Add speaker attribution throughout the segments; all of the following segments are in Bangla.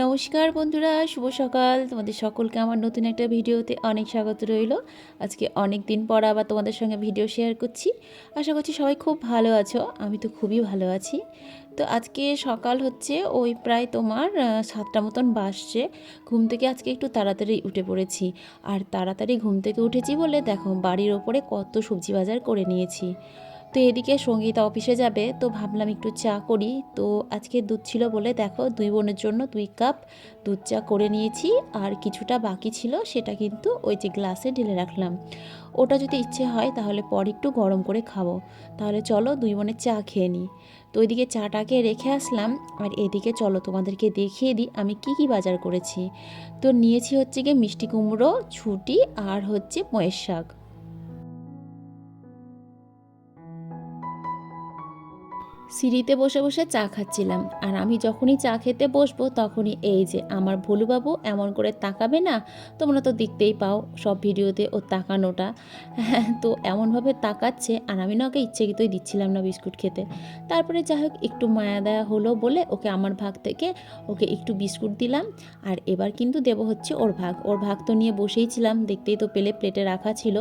Speaker 1: নমস্কার বন্ধুরা, শুভ সকাল। তোমাদের সকলকে আমার নতুন একটা ভিডিওতে অনেক স্বাগত রইল। আজকে অনেক দিন পর আবার তোমাদের সঙ্গে ভিডিও শেয়ার করছি। আশা করছি সবাই খুব ভালো আছো, আমি তো খুবই ভালো আছি। তো আজকে সকাল হচ্ছে, ওই প্রায় তোমার সাতটা মতন বাসছে ঘুম থেকে আজকে একটু তাড়াতাড়ি উঠে পড়েছি। আর তাড়াতাড়ি ঘুম থেকে উঠেছি বলে দেখো, বাড়ির ওপরে কত সবজি বাজার করে নিয়েছি। তো এদিকে সঙ্গীতা অফিসে যাবে, তো ভাবলাম একটু চা করি। তো আজকে দুধ ছিল বলে দেখো, দুই বোনের জন্য দুই কাপ দুধ চা করে নিয়েছি, আর কিছুটা বাকি ছিল সেটা কিন্তু ওই যে গ্লাসে ঢেলে রাখলাম। ওটা যদি ইচ্ছে হয় তাহলে পর একটু গরম করে খাব। তাহলে চলো দুই বোনের চা খেয়ে নিই তো ওইদিকে চাটাকে রেখে আসলাম, আর এদিকে চলো তোমাদেরকে দেখিয়ে দিই আমি কি কি বাজার করেছি। তো নিয়েছি হচ্ছে গিয়ে মিষ্টি কুমড়ো, ছুটি, আর হচ্ছে ময়ের শাক। সিঁড়িতে বসে বসে চা খাচ্ছিলাম। আর আমি যখনই চা খেতে বসবো, তখনই এই যে আমার ভোলুবাবু এমন করে তাকাবে না, তোমরা তো দেখতেই পাও সব ভিডিওতে ও তাকানোটা। হ্যাঁ তো এমনভাবে তাকাচ্ছে আর আমি না ওকে ইচ্ছেকৃতই দিচ্ছিলাম না বিস্কুট খেতে। তারপরে যাই হোক, একটু মায়া দেয়া হলো বলে ওকে আমার ভাগ থেকে ওকে একটু বিস্কুট দিলাম। আর এবার কিন্তু দেব হচ্ছে ওর ভাগ। ওর ভাগ তো নিয়ে বসেই ছিলাম, দেখতেই তো পেলে প্লেটে রাখা ছিল।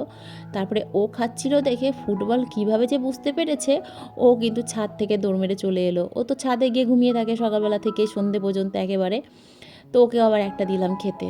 Speaker 1: তারপরে ও খাচ্ছিল দেখে ফুটবল কীভাবে যে বুঝতে পেরেছে, ও কিন্তু ছাদ থেকে দৌড় মেরে চলে এলো। ও তো ছাদে গিয়ে ঘুমিয়ে থাকে সকালবেলা থেকে সন্ধে পর্যন্ত একেবারে। তো ওকে আবার একটা দিলাম খেতে।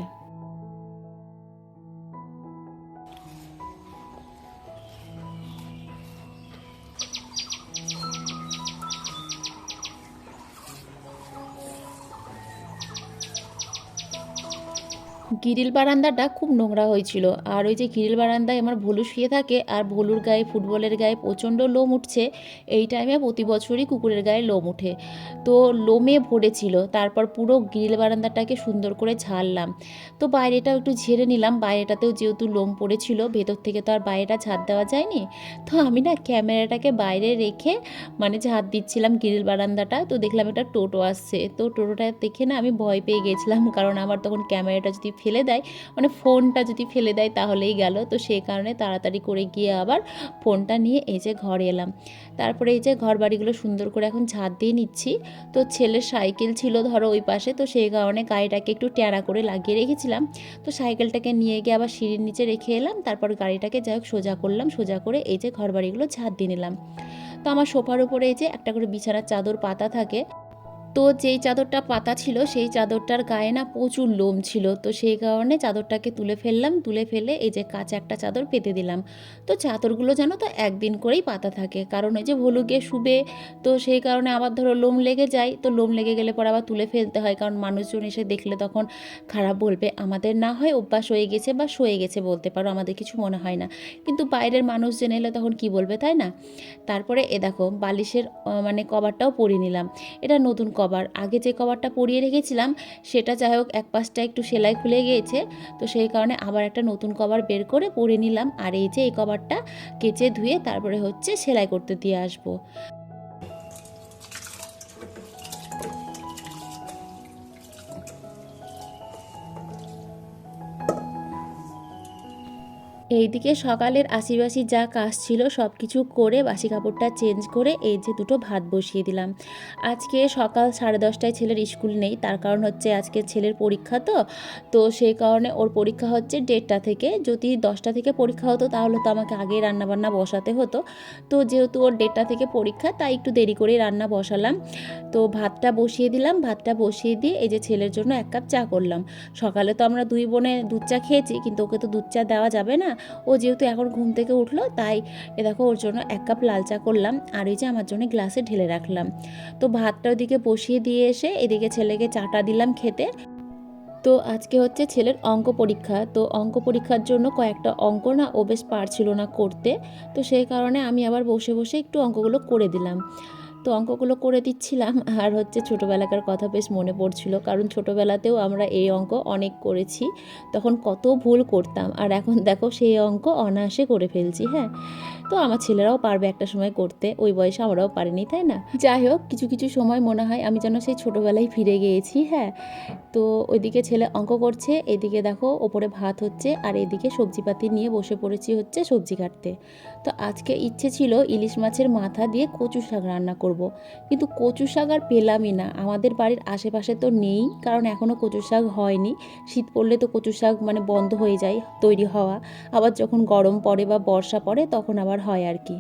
Speaker 1: গ্রিল বারান্দাটা খুব নোংরা হয়েছিল। আর ওই যে গিরিল বারান্দায় আমার ভলু শুয়ে থাকে আর ভলুর গায়ে, ফুটবলের গায়ে প্রচণ্ড লোম উঠছে। এই টাইমে প্রতি বছরই কুকুরের গায়ে লোম উঠে। তো লোমে ভরেছিল। তারপর পুরো গ্রিল বারান্দাটাকে সুন্দর করে ঝাড়লাম। তো বাইরেটাও একটু ঝেড়ে নিলাম। বাইরেটাতেও যেহেতু লোম পড়েছিল, ভেতর থেকে তো আর বাইরেটা ঝাড় দেওয়া যায়নি। তো আমি না ক্যামেরাটাকে বাইরে রেখে মানে ঝাড় দিচ্ছিলাম গ্রিল বারান্দাটা। তো দেখলাম একটা টোটো আসছে। তো টোটোটা দেখে না আমি ভয় পেয়ে গেছিলাম, কারণ আমার তখন ক্যামেরাটা যদি ফেলে দেয় মানে ফোনটা যদি ফেলে দেয় তাহলেই গেল। তো সেই কারণে তাড়াতাড়ি করে গিয়ে আবার ফোনটা নিয়ে এই যে ঘরে এলাম। তারপরে এই যে ঘর বাড়িগুলো সুন্দর করে এখন ঝাড় দিয়ে নিচ্ছি। তো ছেলের সাইকেল ছিল ধরো ওই পাশে, তো সেই কারণে গাড়িটাকে একটু ট্যাড়া করে লাগিয়ে রেখেছিলাম। তো সাইকেলটাকে নিয়ে গিয়ে আবার সিঁড়ির নিচে রেখে এলাম, তারপর গাড়িটাকে যাই হোক সোজা করলাম, সোজা করে এই যে ঘর বাড়িগুলো ছাদ দিয়ে নিলাম। তো আমার সোফার উপরে এই যে একটা করে বিছানার চাদর পাতা থাকে তো যেই চাদরটা পাতা ছিল, সেই চাদরটার গায়ে না প্রচুর লোম ছিল। তো সেই কারণে চাদরটাকে তুলে ফেললাম, তুলে ফেলে এই যে কাঁচা একটা চাদর পেতে দিলাম। তো চাদরগুলো জানো তো একদিন করেই পাতা থাকে, কারণ ওই যে ভলু গিয়ে শুবে, তো সেই কারণে আবার ধরো লোম লেগে যায়। তো লোম লেগে গেলে পর আবার তুলে ফেলতে হয়, কারণ মানুষজন এসে দেখলে তখন খারাপ বলবে, আমাদের না হয় অভ্যাস হয়ে গেছে বা সয়ে গেছে বলতে পারো, আমাদের কিছু মনে হয় না। কিন্তু বাইরের মানুষ জেনে এলে তখন কি বলবে তাই না? তারপরে এ দেখো বালিশের মানে কভারটাও পরিয়ে নিলাম। এটা নতুন কভার। আগে যে কভারটা পরিয়ে রেখেছিলাম, সেটা যাই হোক, এক পাশটা একটু সেলাই খুলে গিয়েছে। তো সেই কারণে আবার একটা নতুন কভার বের করে পরে নিলাম। আর এই যে এই কভারটা কেচে ধুয়ে তারপরে হচ্ছে সেলাই করতে দিয়ে আসব। এইদিকে সকালের আশিবাসি যা কাজ ছিল সব কিছু করে বাসি কাপড়টা চেঞ্জ করে এই যে দুটো ভাত বসিয়ে দিলাম। আজকে সকাল সাড়ে দশটায় ছেলের স্কুল নেই, তার কারণ হচ্ছে আজকে ছেলের পরীক্ষা তো তো সেই কারণে ওর পরীক্ষা হচ্ছে দেড়টা থেকে। যদি দশটা থেকে পরীক্ষা হতো তাহলে তো আমাকে আগেই রান্নাবান্না বসাতে হতো। তো যেহেতু ওর দেড়টা থেকে পরীক্ষা, তাই একটু দেরি করেই রান্না বসালাম। তো ভাতটা বসিয়ে দিলাম, ভাতটা বসিয়ে দিয়ে এই যে ছেলের জন্য এক কাপ চা করলাম। সকালে তো আমরা দুই বোনে দুধ চা খেয়েছি, কিন্তু ওকে তো দুধ চা দেওয়া যাবে না। ও যেহেতু এখন ঘুম থেকে উঠল, তাই এ দেখো ওর জন্য এক কাপ লাল চা করলাম আর এই যে আমার জন্য গ্লাসে ঢেলে রাখলাম। তো ভাতটা ওদিকে বসিয়ে দিয়ে এসে এদিকে ছেলেকে চাটা দিলাম খেতে। তো আজকে হচ্ছে ছেলের অঙ্ক পরীক্ষা, তো অঙ্ক পরীক্ষার জন্য কয়েকটা অঙ্ক না ও বেশ পারছিল না করতে। তো সেই কারণে আমি আবার বসে বসে একটু অঙ্কগুলো করে দিলাম। তো অঙ্কগুলো করে দিচ্ছিলাম। আর হচ্ছে ছোটোবেলাকার কথা বেশ মনে পড়ছিল, কারণ ছোটোবেলাতেও আমরা এই অঙ্ক অনেক করেছি। তখন কত ভুল করতাম। আর এখন দেখো সেই অঙ্ক অনায়াসে করে ফেলছি হ্যাঁ? তো আমার ছেলেরাও পারবে একটা সময় করতে, ওই বয়সে আমরাও পারিনি, তাই না? যাই হোক, কিছু কিছু সময় মনে হয় আমি যেন সেই ছোটোবেলায় ফিরে গিয়েছি হ্যাঁ? তো ওইদিকে ছেলে অঙ্ক করছে, এদিকে দেখো ওপরে ভাত হচ্ছে আর এদিকে সবজিপাতি নিয়ে বসে পড়েছি হচ্ছে সবজি কাটতে। তো আজকে ইচ্ছে ছিল ইলিশ মাছের মাথা দিয়ে কচু শাক রান্না করব। কিন্তু কচু শাক আর পেলামই না। আমাদের বাড়ির আশেপাশে তো নেই, কারণ এখনও কচু শাক হয়নি। শীত পড়লে তো কচু শাক মানে বন্ধ হয়ে যায় তৈরি হওয়া। আবার যখন গরম পড়ে বা বর্ষা পড়ে, তখন আবার হয় আর কি।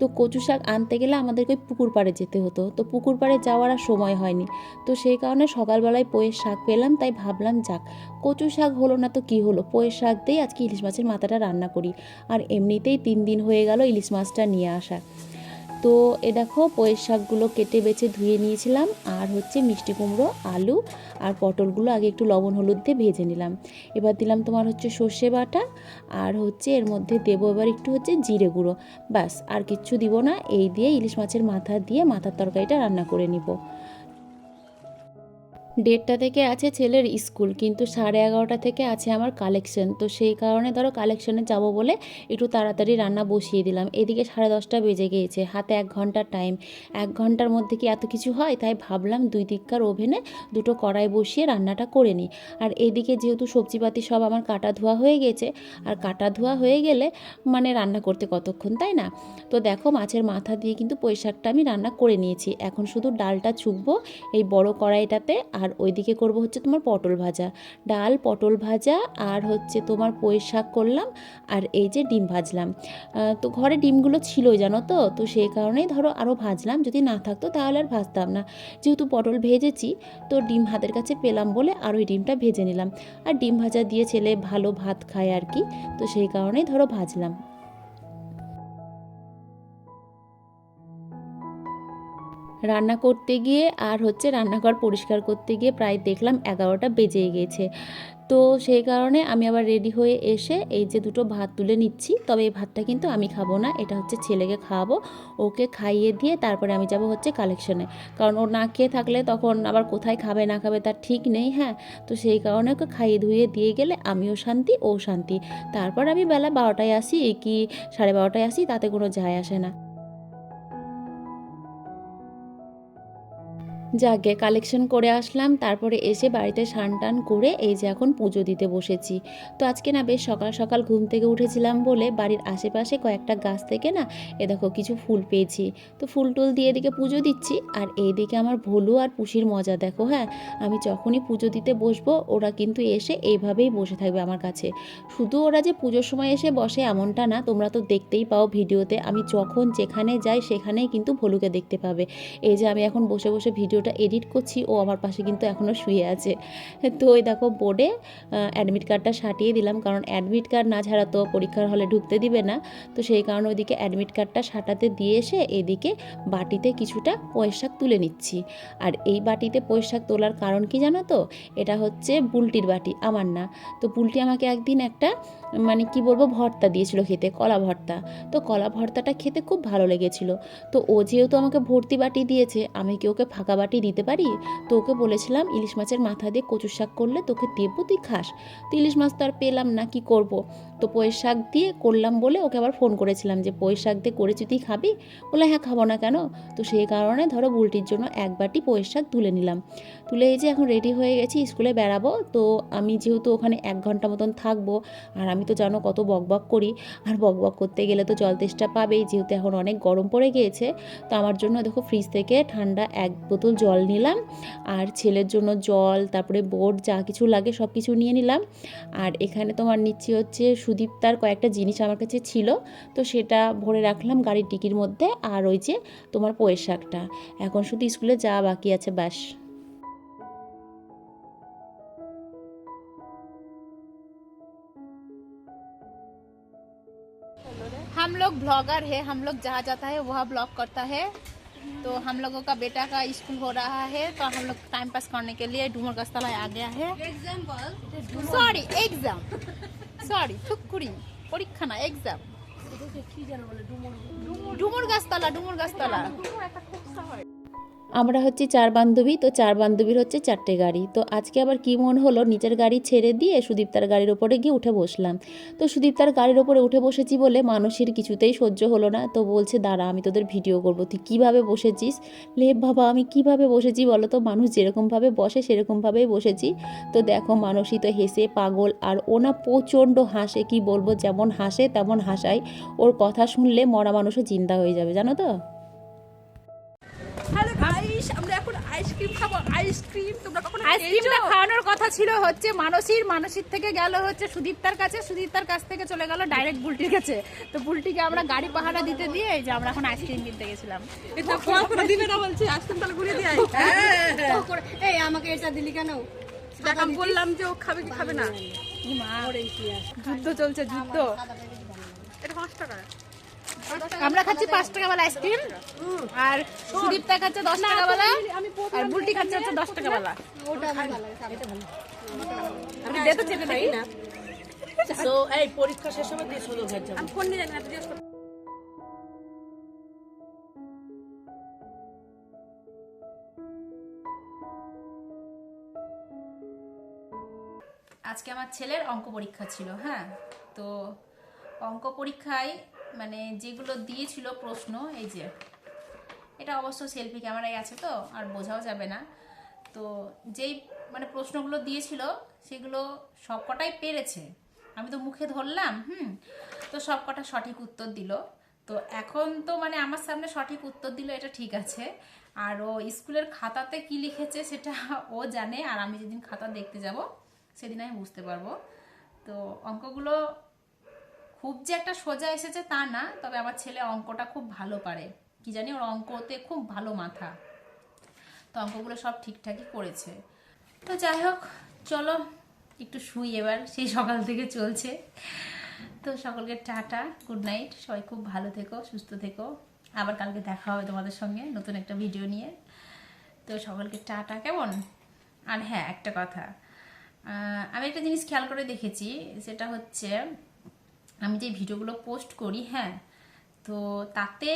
Speaker 1: তো কচু শাক আনতে গেলে আমাদেরকে পুকুর পাড়ে যেতে হতো। তো পুকুর পাড়ে যাওয়ার আর সময় হয়নি। তো সেই কারণে সকালবেলায় পোয়ের শাক পেলাম, তাই ভাবলাম যাক, কচু শাক হলো না তো কি হলো? পোয়ের শাক দিয়েই আজকে ইলিশ মাছের মাথাটা রান্না করি। আর এমনিতেই তিন দিন হয়ে গেল ইলিশ মাছটা নিয়ে আসা। তো এ দেখো, পয়ের শাকগুলো কেটে বেছে ধুয়ে নিয়েছিলাম, আর হচ্ছে মিষ্টি কুমড়ো, আলু আর পটলগুলো আগে একটু লবণ হলুদ দিয়ে ভেজে নিলাম। এবার দিলাম তোমার হচ্ছে সর্ষে বাটা, আর হচ্ছে এর মধ্যে দেবো এবার একটু হচ্ছে জিরে গুঁড়ো। ব্যাস, আর কিচ্ছু দিব না, এই দিয়ে ইলিশ মাছের মাথা দিয়ে মাথার তরকারিটা রান্না করে নিব। দেড়টা থেকে আছে ছেলের স্কুল, কিন্তু সাড়ে এগারোটা থেকে আছে আমার কালেকশন তো সেই কারণে ধরো কালেকশনে যাব বলে একটু তাড়াতাড়ি রান্না বসিয়ে দিলাম। এদিকে সাড়ে দশটা বেজে গিয়েছে, হাতে এক ঘণ্টার টাইম এক ঘণ্টার মধ্যে কি এত কিছু হয়? তাই ভাবলাম দুই দিককার ওভেনে দুটো কড়াই বসিয়ে রান্নাটা করে নিই। আর এদিকে যেহেতু সবজিপাতি সব আমার কাটা ধোয়া হয়ে গেছে, আর কাটা ধোয়া হয়ে গেলে মানে রান্না করতে কতক্ষণ, তাই না? তো দেখো মাছের মাথা দিয়ে কিন্তু পুঁই আমি রান্না করে নিয়েছি। এখন শুধু ডালটা ছুকবো এই বড় কড়াইটাতে আর ওইদিকে করব হচ্ছে তোমার পটল ভাজা। ডাল, পটল ভাজা আর হচ্ছে তোমার পুঁই শাক করলাম আর এই যে ডিম ভাজলাম। তো ঘরে ডিমগুলো ছিলই জানো তো? তো সেই কারণেই ধরো আরও ভাজলাম। যদি না থাকতো তাহলে আর ভাজতাম না। যেহেতু পটল ভেজেছি, তো ডিম হাতের কাছে পেলাম বলে আর ওই ডিমটা ভেজে নিলাম। আর ডিম ভাজা দিয়ে ছেলে ভালো ভাত খায় আর কি। তো সেই কারণেই ধরো ভাজলাম। রান্না করতে গিয়ে আর হচ্ছে রান্নাঘর পরিষ্কার করতে গিয়ে প্রায় দেখলাম এগারোটা বেজে গেছে। তো সেই কারণে আমি আবার রেডি হয়ে এসে এই যে দুটো ভাত তুলে নিচ্ছি। তবে এই ভাতটা কিন্তু আমি খাব না, এটা হচ্ছে ছেলেকে খাওয়াবো, ওকে খাইয়ে দিয়ে তারপরে আমি যাব হচ্ছে কালেকশনে কারণ ও না খেয়ে থাকলে তখন আবার কোথায় খাবে, না খাবে তার ঠিক নেই হ্যাঁ? তো সেই কারণে ওকে খাইয়ে ধুয়ে দিয়ে গেলে আমিও শান্তি, ও শান্তি। তারপর আমি বেলা বারোটায় আসি কি সাড়ে বারোটায় আসি, তাতে কোনো যায় আসে না। যাকে কালেকশন করে আসলাম, তারপরে এসে বাড়িতে স্নান টান করে এই যে এখন পুজো দিতে বসেছি। তো আজকে না বেশ সকাল সকাল ঘুম থেকে উঠেছিলাম বলে বাড়ির আশেপাশে কয়েকটা গাছ থেকে না এ দেখো কিছু ফুল পেয়েছি। তো ফুল টুল দিয়ে এদিকে পুজো দিচ্ছি আর এইদিকে আমার ভোলু আর পুষির মজা দেখো হ্যাঁ? আমি যখনই পুজো দিতে বসবো, ওরা কিন্তু এসে এইভাবেই বসে থাকবে আমার কাছে। শুধু ওরা যে পুজোর সময় এসে বসে এমনটা না, তোমরা তো দেখতেই পাও ভিডিওতে। আমি যখন যেখানে যাই, সেখানেই কিন্তু ভলুকে দেখতে পাবে। এই যে আমি এখন বসে বসে ভিডিওটা এডিট করছি, ও আমার পাশে কিন্তু এখনও শুয়ে আছে। তো ওই দেখো বোর্ডে অ্যাডমিট কার্ডটা সাটিয়ে দিলাম, কারণ অ্যাডমিট কার্ড না ছাড়া তো পরীক্ষার হলে ঢুকতে দিবে না। তো সেই কারণে ওইদিকে অ্যাডমিট কার্ডটা সাটাতে দিয়ে এসে এদিকে বাটিতে কিছুটা পয়সাক তুলে নিচ্ছি। আর এই বাটিতে পয়সাক তোলার কারণ কি জানো তো? এটা হচ্ছে বুলটির বাটি, আমার না। তো বুলটি আমাকে একদিন একটা মানে কি বলব, ভর্তা দিয়েছিল খেতে, কলা ভর্তা। তো কলা ভর্তাটা খেতে খুব ভালো লেগেছিল। তো ও যেহেতু আমাকে ভর্তি বাটি দিয়েছে, আমি কি ওকে ফাঁকা বাটি দিতে পারি? তো ওকে বলেছিলাম ইলিশ মাছের মাথা দিয়ে কচু শাক করলে তোকে দেবো, তুই খাস। তো ইলিশ মাছ তো আর পেলাম না, কি করব? তো পয়ের শাক দিয়ে করলাম বলে ওকে আবার ফোন করেছিলাম যে পয়ের দিয়ে করেছি তুই খাবি? বলে হ্যাঁ খাব না কেন? তো সেই কারণে ধরো বুলটির জন্য এক বাটি পয়ের শাক তুলে নিলাম। তুলে এই যে এখন রেডি হয়ে গেছি, স্কুলে বেড়াবো। তো আমি যেহেতু ওখানে এক ঘণ্টা মতন থাকব, আর আমি তো জানো কত বকবক করি, আর বকবক করতে গেলে তো জল তেষ্টা পাবেই, যেহেতু এখন অনেক গরম পড়ে গিয়েছে। তো আমার জন্য দেখো ফ্রিজ থেকে ঠান্ডা এক বোতল জল নিলাম, আর ছেলের জন্য জল, তারপরে বোর্ড যা কিছু লাগে সব কিছু নিয়ে নিলাম। আর এখানে তোমার নিচ্ছি হচ্ছে সুদীপ্তার কয়েকটা জিনিস আমার কাছে ছিল তো সেটা ভরে রাখলাম গাড়ির টিকির মধ্যে আর ওই যে তোমার পোয়ের শাকটা এখন শুধু স্কুলে যা বাকি আছে ব্যাস
Speaker 2: हम लोग ब्लॉगर है हम लोग जहाँ जाता है वहाँ ब्लॉग करता है तो हम लोगों का बेटा का स्कूल हो रहा है तो हम लोग टाइम पास करने के लिए डूमर गस्तला आ गया है सॉरी एग्जाम सॉरी ठुकुरी পরীক্ষা না এক্সাম ডুমুর গাছতলা ডুমুর গাছতলা আমরা হচ্ছে চার বান্ধবী, তো চার বান্ধবীর হচ্ছে চারটে গাড়ি। তো আজকে আবার কি মন হলো, নিজের গাড়ি ছেড়ে দিয়ে সুদীপ্তার গাড়ির ওপরে গিয়ে উঠে বসলাম। তো সুদীপ্তার গাড়ির ওপরে উঠে বসেছি বলে মানুষের কিছুতেই সহ্য হলো না। তো বলছে, দাঁড়া, আমি তোদের ভিডিও করব, তুই কীভাবে বসেছিস? লে বাবা, আমি কীভাবে বসেছি বলো তো? মানুষ যেরকমভাবে বসে, সেরকমভাবেই বসেছি। তো দেখো, মানুষই তো হেসে পাগল, আর ও না প্রচণ্ড হাসে, কি বলব, যেমন হাসে তেমন হাসায়। ওর কথা শুনলে মরা মানুষও চিন্তা হয়ে যাবে, জানো তো?
Speaker 3: আমরা এখন আইসক্রিম খাব। আইসক্রিম তোমরা কখনো
Speaker 4: আইসক্রিমটা খাওয়ানোর কথা ছিল হচ্ছে মানসীর। মানসীর থেকে গেল হচ্ছে সুদীপ্তার কাছে। সুদীপ্তার কাছ থেকে চলে গেল ডাইরেক্ট বুলটির কাছে। তো বুলটিকে আমরা গাড়ি পাহারা দিতে দিয়ে এই যে আমরা এখন আইসক্রিম কিনতে গেছিলাম।
Speaker 3: এটা খোয়া করে দিবে না বলছি আইসক্রিম তাহলে ঘুরিয়ে দিয়ে
Speaker 5: এই আমাকে এটা দিলি কেন?
Speaker 3: আমি বললাম যে ও খাবে কি খাবে না।
Speaker 4: যুদ্ধ চলছে যুদ্ধ।
Speaker 3: এটা পাঁচ টাকা।
Speaker 4: আমরা খাচ্ছি পাঁচ টাকা বালা আইসক্রিম আর সুদীপ্তা খাচ্ছে দশ টাকা বালা আর বুলটি খাচ্ছে হচ্ছে দশ টাকা বালা।
Speaker 5: ওটা আমার ভালো লাগে এটা
Speaker 4: আপনি দে তো চেপে দেখি
Speaker 6: তো এই পরীক্ষা শেষ হবে দিয়ে
Speaker 3: আমি ফোন নিয়ে জানি না
Speaker 2: আজকে আমার ছেলের অঙ্ক পরীক্ষা ছিল হ্যাঁ? তো অঙ্ক পরীক্ষায় মানে যেগুলো দিয়েছিল প্রশ্ন, এই যে, এটা অবশ্য সেলফি ক্যামেরায় আছে তো, আর বোঝাও যাবে না। তো যেই মানে প্রশ্নগুলো দিয়েছিল, সেগুলো সবকটাই পেরেছে। আমি তো মুখে ধরলাম, হুম, তো সবকটা সঠিক উত্তর দিল। তো এখন তো মানে আমার সামনে সঠিক উত্তর দিল, এটা ঠিক আছে। আর ও স্কুলের খাতাতে কি লিখেছে, সেটা ও জানে, আর আমি যেদিন খাতা দেখতে যাব, সেদিন আমি বুঝতে পারব। তো অঙ্কগুলো খুব যে একটা সোজা এসেছে তা না, তবে আমার ছেলে অঙ্কটা খুব ভালো পারে। কি জানি, ওর অঙ্কতে খুব ভালো মাথা। তো অঙ্কগুলো সব ঠিকঠাকই করেছে। তো যাই হোক, চলো, একটু শুই এবার, সেই সকাল থেকে চলছে। তো সকলকে টাটা, গুড নাইট, সবাই খুব ভালো থেকো, সুস্থ থেকো। আবার কালকে দেখা হবে তোমাদের সঙ্গে নতুন একটা ভিডিও নিয়ে। তো সকলকে টাটা, কেমন? আর হ্যাঁ একটা কথা আমি একটা জিনিস খেয়াল করে দেখেছি, সেটা হচ্ছে আমি যে ভিডিওগুলো পোস্ট করি হ্যাঁ তো তাতে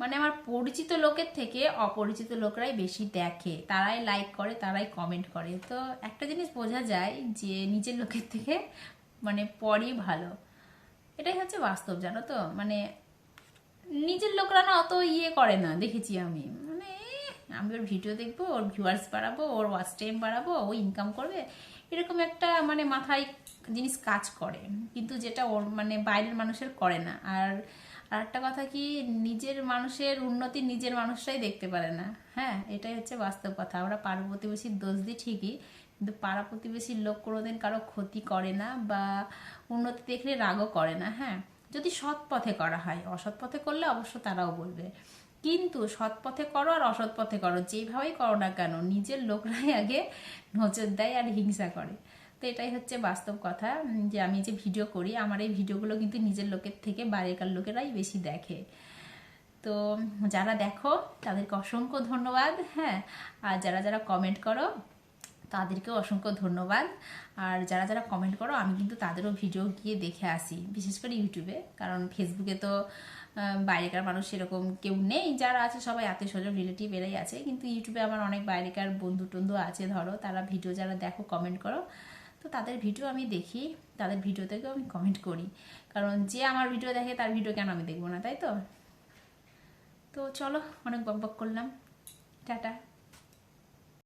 Speaker 2: মানে আমার পরিচিত লোকের থেকে অপরিচিত লোকরাই বেশি দেখে, তারাই লাইক করে, তারাই কমেন্ট করে। তো একটা জিনিস বোঝা যায় যে নিজের লোকের থেকে মানে পরই ভালো। এটাই হচ্ছে বাস্তব, জানো তো? মানে নিজের লোকরা না অত ইয়ে করে না, দেখেছি আমি। মানে আমি ওর ভিডিও দেখব, ওর ভিউয়ার্স বাড়াবো, ওর ওয়াচ টাইম বাড়াবো, ও ইনকাম করবে। এরকম একটা মানে মাথায় জিনিস কাজ করে, কিন্তু যেটা ওর মানে বাইরের মানুষের করে না। আর আর একটা কথা কি, নিজের মানুষের উন্নতি নিজের মানুষরাই দেখতে পারে না। হ্যাঁ এটাই হচ্ছে বাস্তব কথা। আমরা পাড়া প্রতিবেশীর দোষ দিই ঠিকই, কিন্তু পাড়া প্রতিবেশীর লোক কোনোদিন কারও ক্ষতি করে না বা উন্নতি দেখলে রাগও করে না। হ্যাঁ যদি সৎ পথে করা হয়, অসৎ পথে করলে অবশ্য তারাও বলবে। কিন্তু সৎ পথে করো আর অসৎ পথে করো, যেভাবেই করো না কেন, নিজের লোকরাই আগে নজর দেয় আর হিংসা করে। তো এটাই হচ্ছে বাস্তব কথা যে আমি যে ভিডিও করি, আমার এই ভিডিওগুলো কিন্তু নিজের লোকের থেকে বাইরেকার লোকেরাই বেশি দেখে। তো যারা দেখো, তাদেরকে অসংখ্য ধন্যবাদ হ্যাঁ। আর যারা যারা কমেন্ট করো, তাদেরকেও অসংখ্য ধন্যবাদ। আর যারা যারা কমেন্ট করো, আমি কিন্তু তাদেরও ভিডিও গিয়ে দেখে আসি, বিশেষ করে ইউটিউবে। কারণ ফেসবুকে তো বাইরেকার মানুষ সেরকম কেউ নেই, যারা আছে সবাই আত্মীয় স্বজন রিলেটিভ এরাই আছে। কিন্তু ইউটিউবে আমার অনেক বাইরেকার বন্ধু টন্ধু আছে, ধরো। তারা ভিডিও যারা দেখো কমেন্ট করো। তো তাদের ভিডিও আমি দেখি, তাদের ভিডিও থেকেও আমি কমেন্ট করি। কারণ যে আমার ভিডিও দেখে তার ভিডিও কেন আমি দেখব না, তাই তো? তো চলো, অনেক বক বক করলাম। টাটা।